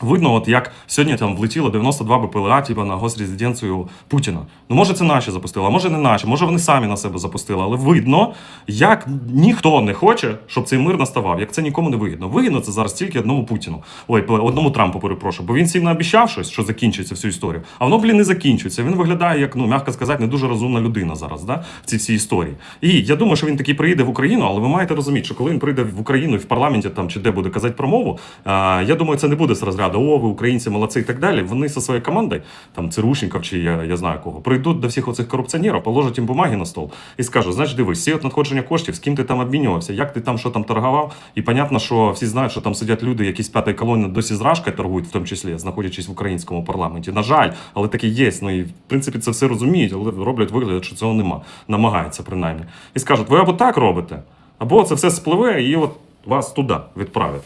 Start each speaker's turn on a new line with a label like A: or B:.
A: Видно, от як сьогодні там влетіло 92 БПЛА, типу, на госрезиденцію Путіна. Ну, може, це наші запустили, а може не наші, може вони самі на себе запустили. Але видно, як ніхто не хоче, щоб цей мир наставав. Як це нікому не вигідно. Вигідно це зараз тільки одному Путіну. Ой, одному Трампу перепрошую. Бо він всім наобіцяв щось, що закінчиться всю історію. А воно, блін, не закінчується. Він виглядає як, ну, м'яко сказати, не дуже розумна людина зараз, да, в цій всій історії. І я думаю, що він таки приїде в Україну, але ви маєте розуміти, що коли він прийде в Україну і в парламенті там чи де буде казати промову, я думаю, це не буде з розряду о, ви українці молодці і так далі. Вони зі своєю командою, там Цирушников чи я, я знаю кого, прийдуть до всіх оцих корупціонерів, положать їм бумаги на стол і скажуть: значить, дивись, всі от надходження коштів, з ким ти там обмінювався, як ти там що там торгував. І понятно, що всі знають, що там сидять люди, які з п'ятої колони досі з торгують, в тому числі, знаходячись в українському парламенті. На жаль, але таке є. Ну і в принципі це все розуміють, але роблять вигляд, що цього нема. Намагаються принаймні. І скажуть, ви або так робите, або це все спливе і от вас туди відправять.